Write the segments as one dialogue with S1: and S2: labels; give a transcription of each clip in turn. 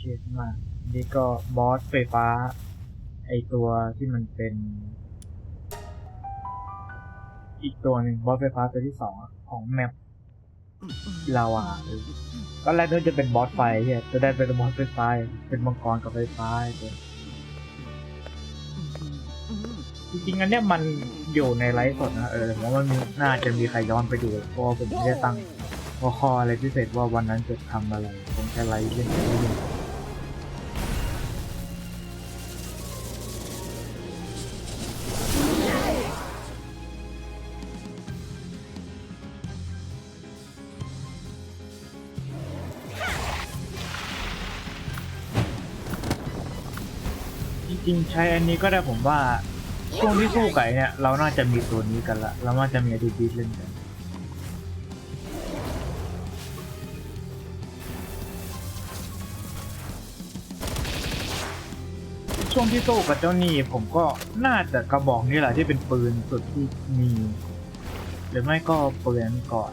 S1: เคมากนี่ก็บอสไฟฟ้า ไอตัวที่มันเป็น อีกตัวหนึ่งบอสไฟฟ้าตัวที่สองของแมปลาวาตอนแรกนึกจะเป็นบอสไฟเฮียจะได้เป็นบอสไฟฟ้าเป็นมังกรกับไฟฟ้าจริงๆอันเนี้ยมันอยู่ในไลฟ์สดนะเออผมว่ามันมีน่าจะมีใครย้อนไปดูเพราะผมไม่ได้ตั้งหัวข้ออะไรพิเศษว่าวันนั้นจะทำอะไรผมแค่ไลฟ์เล่น จริงๆใช้อันนี้ก็ได้ผมว่าช่วงที่สู้ไก่เนี่ยเราน่าจะมีตัวนี้กันละเราน่าจะมีอดีบีเล่นกันช่วงที่สู้กับเจ้านี่ผมก็น่าจะกระบอกนี่แหละที่เป็นปืนสุดที่มี หรือไม่ก็ปืนก่อน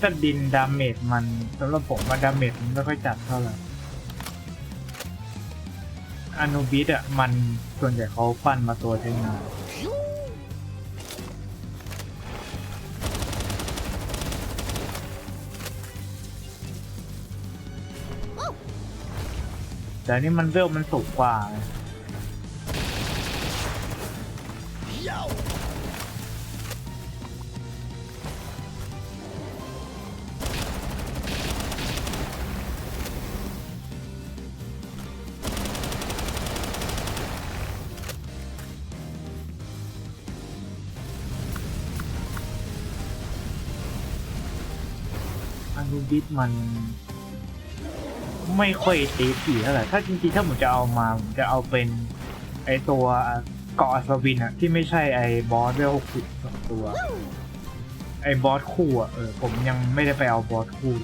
S1: ถ้าดินดาเมจมันสำหรับผมว่าดาเมจมันไม่ค่อยจัดเท่าไหร่อนุบิสอะ มันส่วนใหญ่เขาปั้นมาตัวใช้งานแต่นนี่มันเวลมันสูงกว่า ไงอนุบิสมัน ไม่ค่อยตีผีเท่าไหร่ถ้าจริงๆถ้าผมจะเอามาผมจะเอาเป็น ไอตัวเกาะอัศวินอะที่ไม่ใช่ไอบอสเวลหกสิบสองตัว ไอบอสคู่อะเออผมยังไม่ได้ไปเอาบอสคู่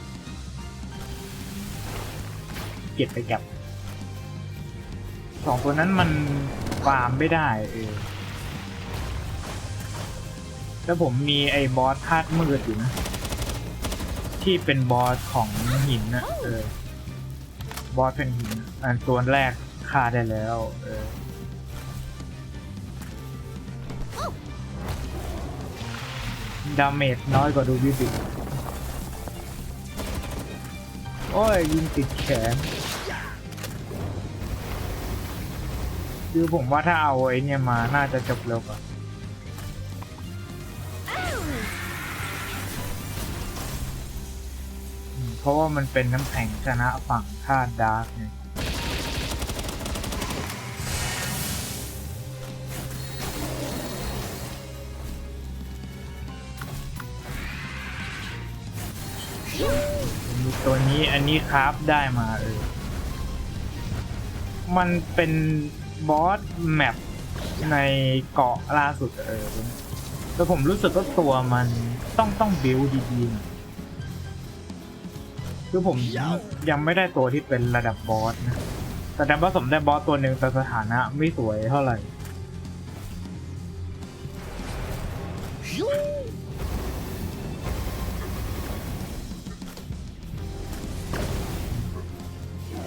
S1: เก็บไปกับสองตัวนั้นมันฟาร์มไม่ได้เออแล้วผมมีไอบอสธาตุมืดอยู่นะ ที่เป็นบอสของหินนะเออบอสเป็นหิน อันตัวแรกฆ่าได้แล้ว เออดาเมจน้อยกว่าดูวิบิโอ้ย ยิงติดแขนคือผมว่าถ้าเอาไอ้เนี่ยมาน่าจะจบเร็วกว่า เพราะว่ามันเป็นน้ำแข็งชนะฝั่งธาตุดาร์กเนี่ยมีตัวนี้อันนี้คราฟได้มาเออ มันเป็นบอสแมปในเกาะล่าสุดเออแล้วผมรู้สึกว่าตัวมันต้องต้องบิวดีๆ คือผมยังไม่ได้ตัวที่เป็นระดับบอสนะแต่ดันผสมได้บอสตัวหนึ่งแต่สถานะไม่สวยเท่าไหร่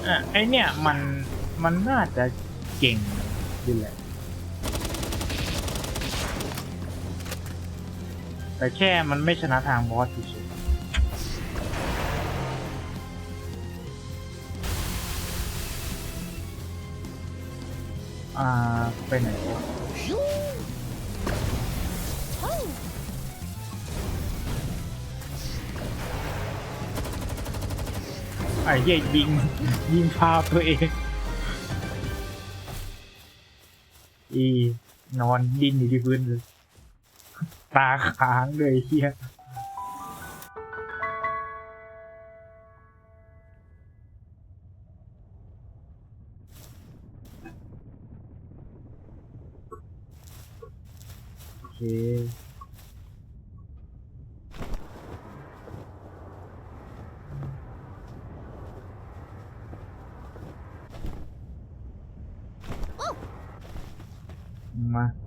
S1: อะไอเนี่ยมันมันน่าจะเก่งดีแหละ แต่แค่มันไม่ชนะทางบอสเฉย อ่าไปไหนวะไอ้เหี้ยยิง ยิงพาตัวเอง อี นอนดิ้นอยู่ที่พื้นเลย ตาค้างเลยเฮีย เคมา